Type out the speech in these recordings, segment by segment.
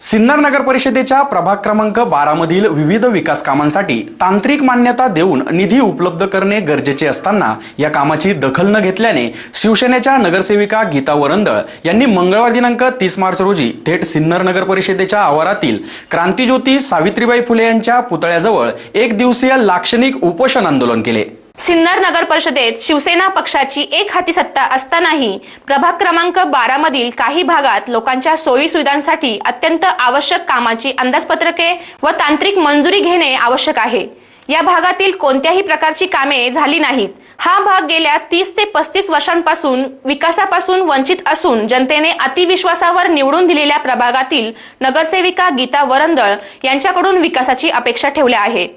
सिन्नर नगर परिषदेच्या प्रभाग क्रमांक बारा मधील विविध विकास कामांसाठी तांत्रिक मान्यता देऊन निधी उपलब्ध करणे गरजेचे असताना या कामाची दखल न घेतल्याने शिवसेनेच्या नगरसेविका गीता वरंदळ यांनी मंगळवार दिनांक तीस मार्च रोजी थेट सिन्नर नगर परिषदेच्या आवारातील क्रांतीज्योती सावित्रीबाई फुले यांच्या पुतळ्याजवळ एक दिवसीय लाक्षणिक उपोषण आंदोलन केले. सिन्नर नगर परिषदेत शिवसेना पक्षाची एक हाती सत्ता असतानाही प्रभाग क्रमांक बारा मधील काही भागात लोकांच्या सोयी सुविधांसाठी अत्यंत आवश्यक कामाची अंदाजपत्रके व तांत्रिक मंजुरी घेणे आवश्यक आहे. या भागातील कोणत्याही प्रकारची कामे झाली नाहीत. हा भाग गेल्या तीस ते पस्तीस वर्षांपासून विकासापासून वंचित असून जनतेने अतिविश्वासावर निवडून दिलेल्या प्रभागातील नगरसेविका गीता वरंदळ यांच्याकडून विकासाची अपेक्षा ठेवल्या आहेत.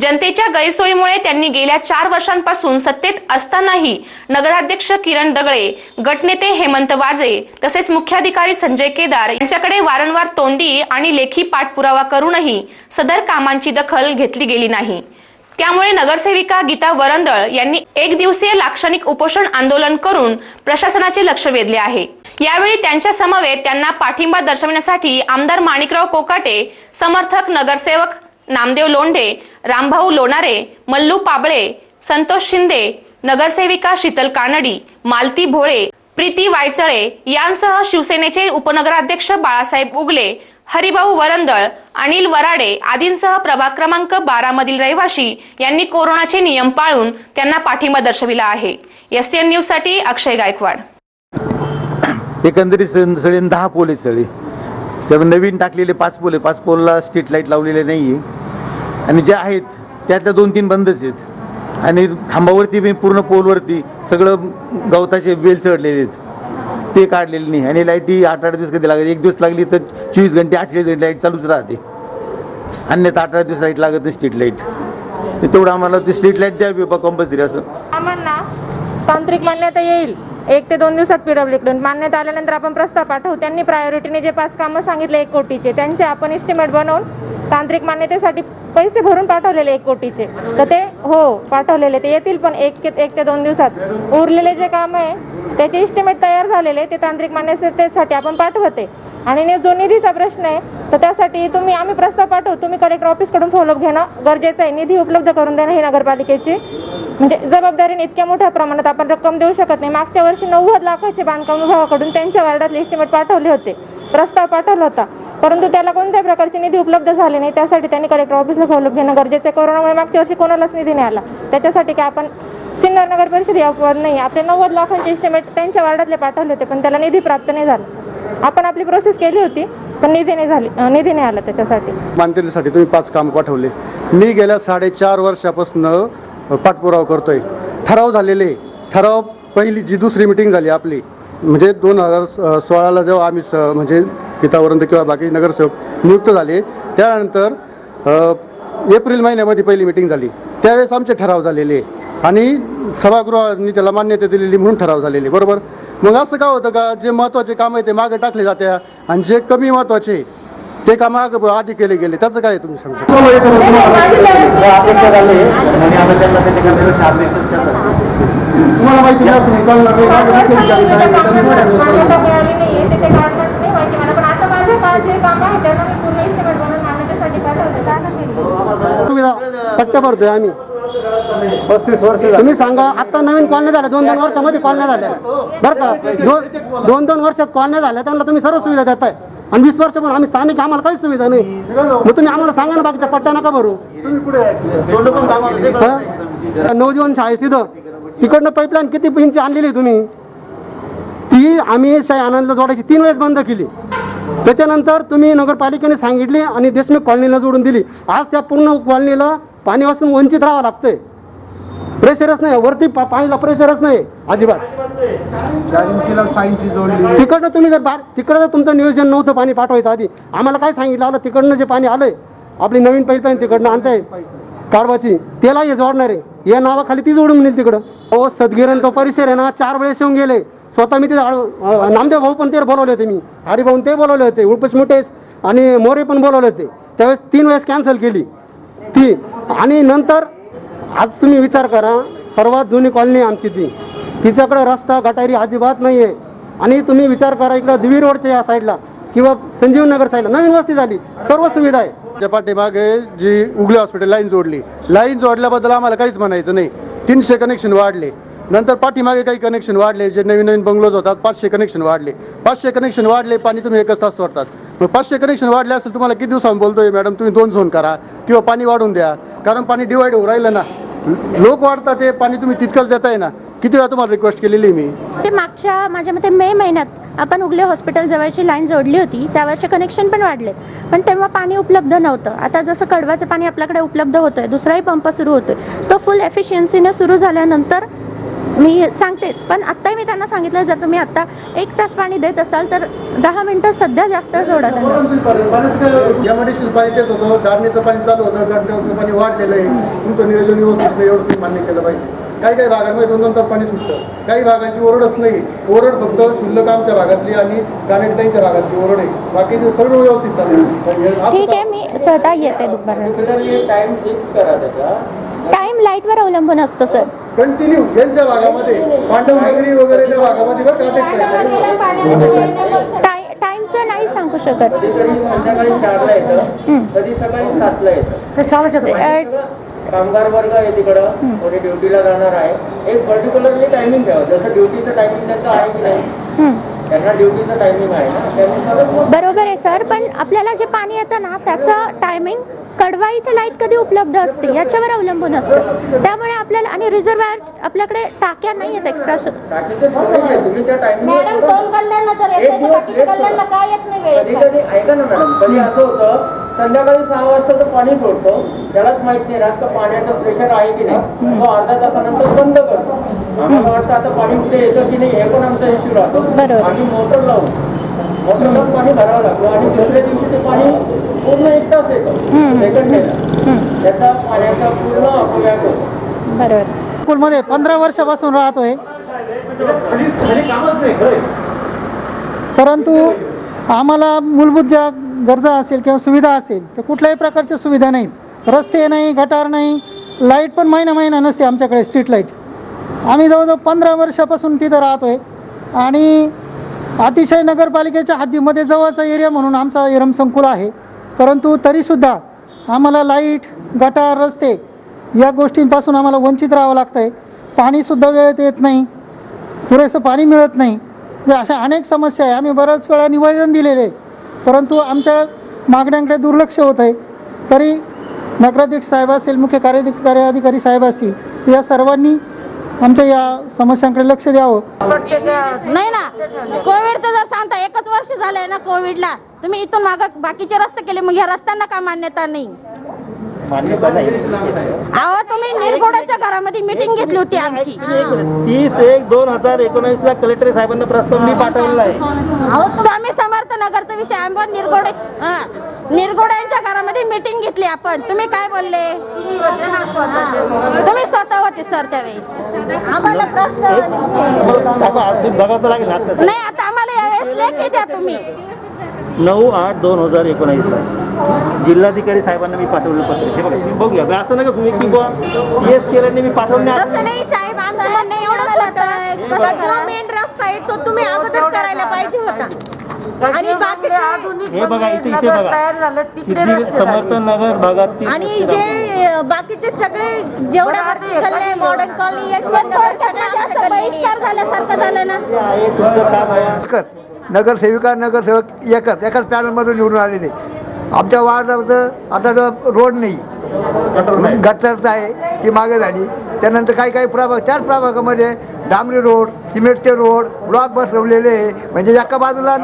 जनतेच्या गैरसोयीमुळे त्यांनी गेल्या चार वर्षांपासून सत्तेत असतानाही नगराध्यक्ष किरण दगळे गटनेते हेमंत वाजे तसेच मुख्याधिकारी संजय केदार यांच्याकडे वारंवार तोंडी आणि लेखी पाठपुरावा करूनही सदर कामांची दखल घेतली गेली नाही. त्यामुळे नगरसेविका गीता वरंदळ यांनी एक दिवसीय लाक्षणिक उपोषण आंदोलन करून प्रशासनाचे लक्ष वेधले आहे. यावेळी त्यांच्या समवेत त्यांना पाठिंबा दर्शविण्यासाठी आमदार माणिकराव कोकाटे समर्थक नगरसेवक नामदेव लोंढे रामभाऊ लोणारे मल्लू पाबळे संतोष शिंदे नगरसेविका शीतल कानडी मालती भोळे प्रीती वायचळे यांसह शिवसेनेचे उपनगराध्यक्ष बाळासाहेब उगले हरिभाऊ वरंदळ अनिल वराडे आदींसह प्रभाग क्रमांक बारा मधील रहिवाशी यांनी कोरोनाचे नियम पाळून त्यांना पाठिंबा दर्शविला आहे. एस एन न्यूजसाठी अक्षय गायकवाड. एकंदरीत दहा पोलीस त्यामुळे नवीन टाकलेले पाच पोल आहे पाच पोलला स्ट्रीट लाइट लावलेले नाही आहे आणि जे आहेत त्यातल्या दोन तीन बंदच आहेत. आणि खांबावरती मी पूर्ण पोलवरती सगळं गवताचे वेल चढलेले आहेत. ते काढलेले नाही. आणि लाईटी आठ आठ दिवस कधी लागत एक दिवस लागली तर चोवीस घंटे अठ्ठेचाळीस घंटे लाइट चालूच राहते. अन्यथा अठरा दिवस लाइट लागत नाही स्ट्रीट लाइट तेवढं आम्हाला ते स्ट्रीट लाइट द्यावी बा कंपल्सरी असं. आम्हाला तांत्रिक मान्यता येईल. एक ते दोन दिवसात पीडब्ल्यू कडून मान्यता आल्यानंतर आपण प्रस्ताव पाठवू. त्यांनी प्रायोरिटीने जे पाच कामं सांगितले एक कोटीचे. त्यांचे आपण इस्टिमेट बनवून तांत्रिक मान्यतेसाठी पैसे भरून पाठवलेले एक कोटीचे. तर ते हो पाठवलेले. ते येतील पण एक एक ते दोन दिवसात. उरलेले जे काम आहे त्याचे इस्टिमेट तयार झालेले ते तांत्रिक मान्यतेसाठी आपण पाठवते. आणि जो निधीचा प्रश्न आहे तर त्यासाठी तुम्ही आम्ही प्रस्ताव पाठवू. तुम्ही कलेक्टर ऑफिसकडून फॉलोअप घेणं गरजेचं आहे. निधी उपलब्ध करून देणं ही नगरपालिकेची म्हणजे जबाबदारीने इतक्या मोठ्या प्रमाणात आपण रक्कम देऊ शकत नाही. मागच्या वर्षी नव्वद लाखाचे बांधकाम विभागाकडून त्यांच्या वार्डातले इस्टिमेट पाठवले होते. प्रस्ताव पाठवला होता. परंतु त्याला कोणत्याही प्रकारची निधी उपलब्ध झाले नाही. त्यासाठी त्यांनी कलेक्टर ऑफिसला फॉलोअप घेणं गरजेचं आहे. कोरोनामुळे मागच्या वर्षी कोणालाच निधी नाही आला. त्याच्यासाठी काय आपण सिन्नर नगर परिषद यावर नाही. आपले नव्वद लाखांचे एस्टिमेट त्यांच्या वार्डातले पाठवले होते पण त्याला निधी प्राप्त नाही झाला. आपण आपली प्रोसेस केली होती पण निधी नाही झाली निधी नाही आला त्याच्यासाठी. मानतेसाठी तुम्ही पाच काम पाठवले. मी गेल्या साडेचार वर्षापासून पाठपुरावा करतोय. ठराव झालेले ठराव पहिली जी दुसरी मिटिंग झाली आपली म्हणजे दोन हजार सोळाला जेव्हा आम्ही स म्हणजे पितावरंत किंवा बाकी नगरसेवक नियुक्त झाले त्यानंतर एप्रिल महिन्यामध्ये पहिली मिटिंग झाली त्यावेळेस आमचे ठराव झालेले आणि सभागृहांनी त्याला मान्यता दिलेली म्हणून ठराव झालेले बरोबर मग असं का होतं का जे महत्त्वाचे काम आहे ते मागे टाकले जाते आणि जे कमी महत्त्वाचे ते काम मागं आधी केले गेले त्याचं काय आहे तुम्ही सांगू शकता तुम्हाला माहिती नाही. मागे पण आता जे काम आहे त्यांना मी पूर्ण इस्टिमेट बनवून मान्यतेसाठी पाठवले जागा केली सुविधा पट्ट्या भरतोय आम्ही. पस्तीस वर्ष तुम्ही सांगा आता नवीन कॉलन्या झाल्या दोन दोन वर्षामध्ये कॉलन्या झाल्या. बरं का? दोन दोन दोन वर्षात कॉलन्या झाल्या त्यांना तुम्ही सर्व सुविधा देताय. आणि वीस वर्ष पण आम्ही स्थानिक आम्हाला काहीच सुविधा नाही. मग तुम्ही आम्हाला सांगा ना बाकीच्या पट्ट्या नका भरू. हा? नवजीवन शाळेत इथं. तिकडनं पाईपलाईन किती इंची आणलेली तुम्ही? ती आम्ही शाही आनंदला जोडायची तीन वेळेस बंद केली. त्याच्यानंतर तुम्ही नगरपालिकेने सांगितली आणि देशमुख कॉलनीला जोडून दिली. आज त्या पूर्ण कॉलनीला पाणी वाचून वंचित राहावं लागतंय. प्रेशरच नाही वरती पा- पाणीला प्रेशरच नाही अजिबात. तिकडनं तुम्ही जर बार तिकडं जर तुमचं नियोजन नव्हतं पाणी पाठवायचं आधी आम्हाला काय सांगितलं? आलं तिकडनं जे पाणी आलंय आपली नवीन पाईपलाईन तिकडनं आणताय काढवाची त्याला हे जोडणार. आहे या नावाखाली ती जोडून मिळेल तिकडं. हो सदगिरण तो परिसर आहे ना चार वेळेस येऊन गेले. स्वतः मी तिथे नामदेव भाऊ पण ते बोलवले होते मी. हरिभाऊन ते बोलवले होते. उल्पश मुटेश आणि मोरे पण बोलवले होते. त्यावेळेस तीन वेळेस कॅन्सल केली. ती. आणि नंतर आज तुम्ही विचार करा सर्वात जुनी कॉलनी आमची ती. तिच्याकडे रस्ता गटारी अजिबात नाही आहे आणि तुम्ही विचार करा इकडं दिवी रोडच्या या साईडला किंवा संजीव नगर साईडला नवीन वस्ती झाली. सर्व सुविधा आहे. त्या पाठीमागे जी उगले हॉस्पिटल लाईन जोडली. लाईन जोडल्याबद्दल आम्हाला काहीच म्हणायचं नाही. तीनशे कनेक्शन वाढले. नंतर पाठीमागे काही कनेक्शन वाढले जे नवीन नवीन बंगलोज होतात पाचशे कनेक्शन वाढले. पाचशे कनेक्शन वाढले पाणी तुम्ही एकच तास सोडतात. मग पाचशे कनेक्शन वाढले असेल तुम्हाला किती दिवसांनी बोलतोय मॅडम तुम्ही दोन झोन करा किंवा पाणी वाढून द्या. कारण पाणी डिवाइड होऊ राहिलं ना. लोक वाढतात ते पाणी तुम्ही तितकंच देताय ना. किती वेळा तुम्हाला रिक्वेस्ट केलेली मी? ते मागच्या माझ्या मते मे महिन्यात आपण उगले हॉस्पिटल जवळची लाईन जोडली होती त्यावरचे कनेक्शन पण वाढलेत पण तेव्हा पाणी उपलब्ध नव्हतं. आता जसं कडवाचं पाणी आपल्याकडे उपलब्ध होतंय दुसराही पंप सुरू होतोय. तो फुल एफिशियन्सीने सुरू झाल्यानंतर मी सांगतेच पण आत्ताही मी त्यांना सांगितलं जर तुम्ही आत्ता एक तास पाणी देत असाल तर दहा मिनटं सध्या जास्त सोडा त्यांना. काही काही भागांमध्ये दोन दोन तास पाणी सुटतं. काही भागांची ओरडच नाही. ओरड फक्त शुल्लक आमच्या भागातली आणि कानेटाईच्या भागातली ओरड आहे. बाकीचे सर्व व्यवस्थित चालू ठीक आहे मी स्वतः येते दुपारनंतर टाइम फिक्स करा त्याचा. टाइम लाईटवर अवलंबून असतो सर कंटिन्यू यांच्या भागामध्ये. पांडव नगरी वगैरे त्या भागामध्ये बरं का? टाय टाईमचं नाही सांगू शकत. संध्याकाळी चारला येतं. कधी सकाळी सातला येतं. कामगार वर्ग आहे तिकडं. कोणी ड्युटीला जाणार आहे. एक पर्टिक्युलरली टायमिंग ठेवा. जसं ड्युटीचं टायमिंग त्यांचं आहे की नाही? हं. त्यांना ड्युटीचं टायमिंग आहे ना. त्यानुसार मग बरोबर आहे सर. पण आपल्याला जे पाणी येतं ना त्याचं टायमिंग कडवा इथे लाइट कधी उपलब्ध असते याच्यावर अवलंबून असतं. त्यामुळे आपल्याला आणि रिझर्वायर आपल्याकडे टाक्या नाही आहेत एक्स्ट्रा मॅडम दोन कल्याणला येते बाकीच्या late कल्याणला. काय येत नाही वेळेत? ऐका ना मॅडम कधी असं होतं संध्याकाळी सहा वाजता तो पाणी सोडतो त्यालाच माहीत नाही राहत का पाण्याचं प्रेशर आहे की नाही. तो अर्धा तासानंतर बंद करतो. आम्हाला वाटतं आता पाणी कुठे येतं की नाही हे पण आमचा इश्यू राहतो. बरोबर. आम्ही मोटर लावू. मोटर लावून पाणी भरावं लागतं आणि दुसऱ्या दिवशी ते पाणी पूर्ण एक तास येतं. सेकंड त्याचा पाण्याचा पूर्ण अपव्याय होतो. बरोबर. स्कूलमध्ये पंधरा वर्षापासून राहतोय. परंतु आम्हाला मूलभूत ज्या गरजा असेल किंवा सुविधा असेल तर कुठल्याही प्रकारच्या सुविधा नाहीत. रस्ते नाही गटार नाही लाइट पण महिना महिना नसते आमच्याकडे स्ट्रीट लाइट. आम्ही जवळजवळ पंधरा वर्षापासून तिथं राहतोय. आणि अतिशय नगरपालिकेच्या हद्दीमध्ये जवळचा एरिया म्हणून आमचा एरम संकुल आहे. परंतु तरीसुद्धा आम्हाला लाइट गटार रस्ते या गोष्टींपासून आम्हाला वंचित राहावं लागतं आहे पाणीसुद्धा वेळेत येत नाही. पुरेसं पाणी मिळत नाही. म्हणजे अशा अनेक समस्या आहे. आम्ही बऱ्याच वेळा निवेदन दिलेले आहे. परंतु आमच्या मागण्यांकडे दुर्लक्ष होत आहे. तरी नगराध्यक्ष साहेब असेल मुख्य कार्य अधिकारी साहेब असतील या सर्वांनी आमच्या या समस्यांकडे लक्ष द्यावं. नाही ना कोविडचं जर सांगता एकच वर्ष झालंय ना कोविडला. तुम्ही इथून माग बाकीचे रस्ते केले मग या रस्त्यांना काय मान्यता नाही. अहो तुम्ही निरगुडाच्या घरामध्ये मिटिंग घेतली होती आमची. तीस एक दोन हजार एकोणीसला कलेक्टर साहेबांना प्रस्ताव मी पाठवलेला आहे. अहो स्वामी समर्थ नगरचा विषय आपण निरगोडे हा. निरगोड्यांच्या घरामध्ये मिटिंग घेतली आपण. तुम्ही काय बोलले? तुम्ही स्वतः होते सर त्यावेळेस. आम्हाला प्रस्ताव बघावं लागेल असं नाही आता आम्हाला यावेळेस लेखी द्या तुम्ही. नऊ आठ दोन हजार एकोणावीसला. जिल्हाधिकारी साहेबांना मी पाठवलं पत्र हे बघा तुम्ही बघूया. बे असं नका तुम्ही की बुवा एस केल्याने मी पाठवणे तसं नाही साहेब आमचं म्हणणं एवढंच होतं. जो मेन रस्ता आहे तो तुम्ही अगोदर करायला पाहिजे होता. आणि बाकीचे हे बघा इथे इथे बघा. नगर भागातील आणि जे बाकीचे सगळे जेवढ्या वरती गल्ले मॉडर्न कॉलनी यशवंत बहिष्कार झाल्यासारखं झालं ना? हे आहे तुमचं काम आहे. एकच नगरसेविका नगरसेवक एकच एकाच पॅनलमधून निवडून आलेले. आमच्या वार्डाचं आता जो रोड नाही. गटरचं आहे ती मागे झाली. त्यानंतर काही काही प्रभाग चार प्रभागामध्ये डांबरी रोड सिमेंटचे रोड ब्लॉक बसवलेले आहे. म्हणजे एका बाजूला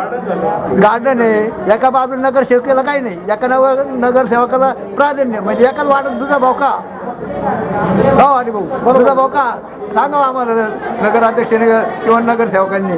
गार्डन आहे एका बाजूला नगरसेवकेला काही नाही. एका नगर नगरसेवकाला प्राधान्य म्हणजे एकाच वाटत दुधा भाऊ का? हो अरे भाऊ दुधा भाऊ का? सांगा आम्हाला नगराध्यक्षाने किंवा नगरसेवकांनी.